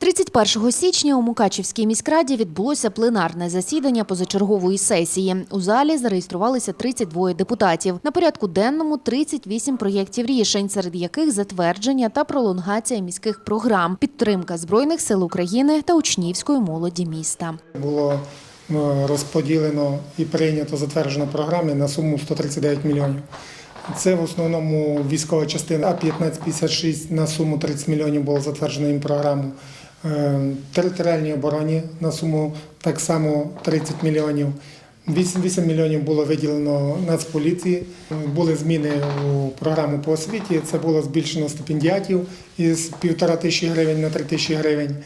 31 січня у Мукачівській міськраді відбулося пленарне засідання позачергової сесії. У залі зареєструвалися 32 депутатів. На порядку денному 38 проєктів рішень, серед яких затвердження та пролонгація міських програм, підтримка збройних сил України та учнівської молоді міста. Було е, розподілено і прийнято затверджено програми на суму 139 мільйонів. Це в основному військова частина А-1556 на суму 30 мільйонів було затверджено їм програму. Е, Територіальній обороні на суму так само 30 мільйонів. 8, 8 мільйонів було виділено Нацполіції. Були зміни у програму по освіті. Це було збільшено стипендіатів із півтора тисячі гривень на три тисячі гривень.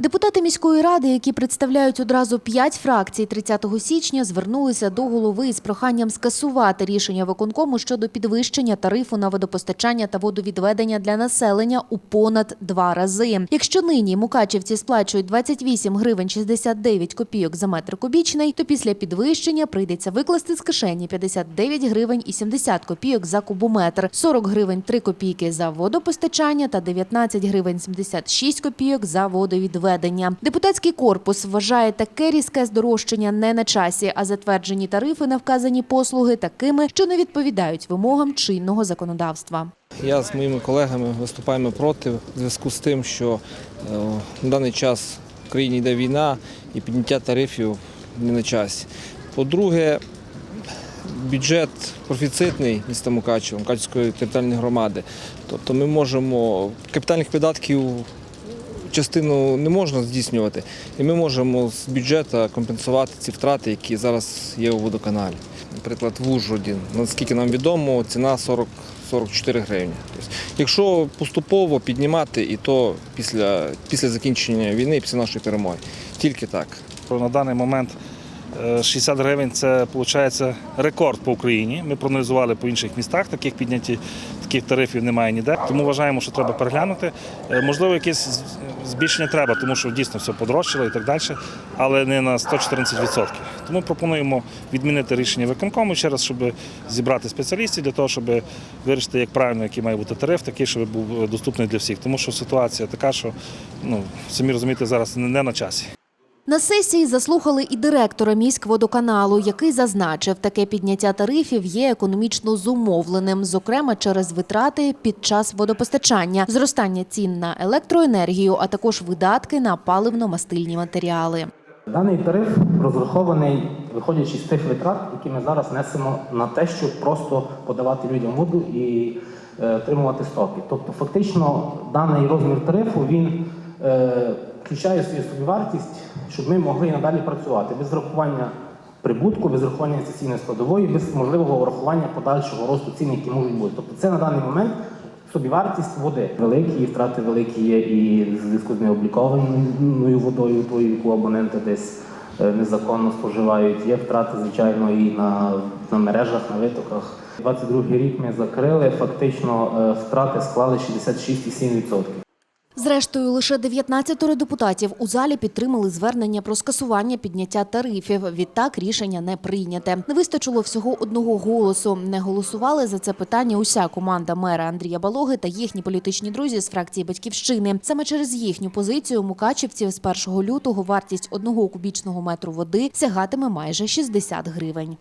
Депутати міської ради, які представляють одразу п'ять фракцій, 30 січня звернулися до голови із проханням скасувати рішення виконкому щодо підвищення тарифу на водопостачання та водовідведення для населення у понад два рази. Якщо нині мукачівці сплачують 28 гривень 69 копійок за метр кубічний, то після підвищення прийдеться викласти з кишені 59 гривень і 70 копійок за кубометр, 40 гривень 3 копійки за водопостачання та 19 гривень 76 копійок за водовідведення. Депутатський корпус вважає таке різке здорожчання не на часі, а затверджені тарифи на вказані послуги такими, що не відповідають вимогам чинного законодавства. Я з моїми колегами виступаємо проти в зв'язку з тим, що е, на даний час в країні йде війна і підняття тарифів не на часі. По-друге, бюджет профіцитний міста Мукачева, Мукачівської територіальної громади. Тобто ми можемо капітальних видатків частину не можна здійснювати, і ми можемо з бюджету компенсувати ці втрати, які зараз є у водоканалі. Наприклад, в Ужгороді, наскільки нам відомо, ціна 40 44 гривні. Тобто, якщо поступово піднімати, і то після, після закінчення війни, після нашої перемоги, тільки так. На даний момент 60 гривень це виходить рекорд по Україні. Ми проаналізували по інших містах, таких підняті, таких тарифів немає ніде. Тому вважаємо, що треба переглянути. Е, Можливо, якесь збільшення треба, тому що дійсно все подорожчало і так далі, але не на 114%. Тому пропонуємо відмінити рішення виконкому ще раз, щоб зібрати спеціалістів для того, щоб вирішити, як правильно, який має бути тариф, такий, щоб був доступний для всіх. Тому що ситуація така, що ну самі розумієте, зараз не на часі. На сесії заслухали і директора міськводоканалу, який зазначив, таке підняття тарифів є економічно зумовленим, зокрема через витрати під час водопостачання, зростання цін на електроенергію, а також видатки на паливно-мастильні матеріали. Даний тариф розрахований, виходячи з тих витрат, які ми зараз несемо на те, щоб просто подавати людям воду і е, отримувати стоки. Тобто, фактично, даний розмір тарифу він е, включає свою собівартість, щоб ми могли і надалі працювати без врахування прибутку, без врахування інвестиційної складової, без можливого врахування подальшого росту цін, які можуть бути. Тобто, це на даний момент Собівартість води великі, і втрати великі є і в зв'язку з необлікованою водою, тою, яку абоненти десь е, незаконно споживають. Є втрати, звичайно, і на, на мережах, на витоках. 22 рік ми закрили, фактично е, втрати склали 66,7%. Зрештою, лише 19 депутатів у залі підтримали звернення про скасування підняття тарифів. Відтак рішення не прийняте. Не вистачило всього одного голосу. Не голосували за це питання уся команда мера Андрія Балоги та їхні політичні друзі з фракції Батьківщини. Саме через їхню позицію мукачівців з 1 лютого вартість одного кубічного метру води сягатиме майже 60 гривень.